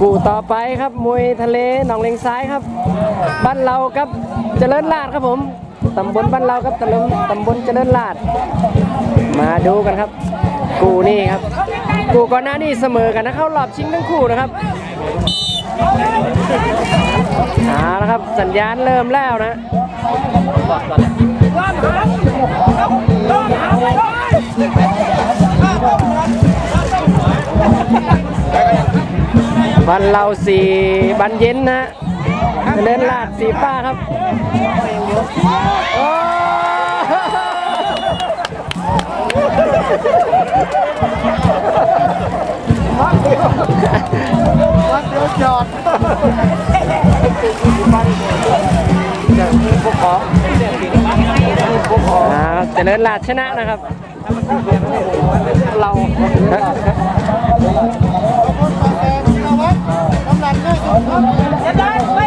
กูต่อไปครับมวยทะเลหนองเลงซ้ายครับ บ้านเราครับเจริญลาดครับผมตำบลบ้านเราครับตำบลตำบลเจริญลาด มาดูกันครับ กูนี่ครับ กูก่อนหน้านี้เสมอกันนะเข้ารอบชิงทั้งคู่นะครับเอาละครับสัญญาณเริ่มแล้วนะ บันเราสีบันเย็นนะเล่นลาดสีป้าครับมัดเดียวจอดจากวกขอจาเจริลาดชนะนะครับ เรา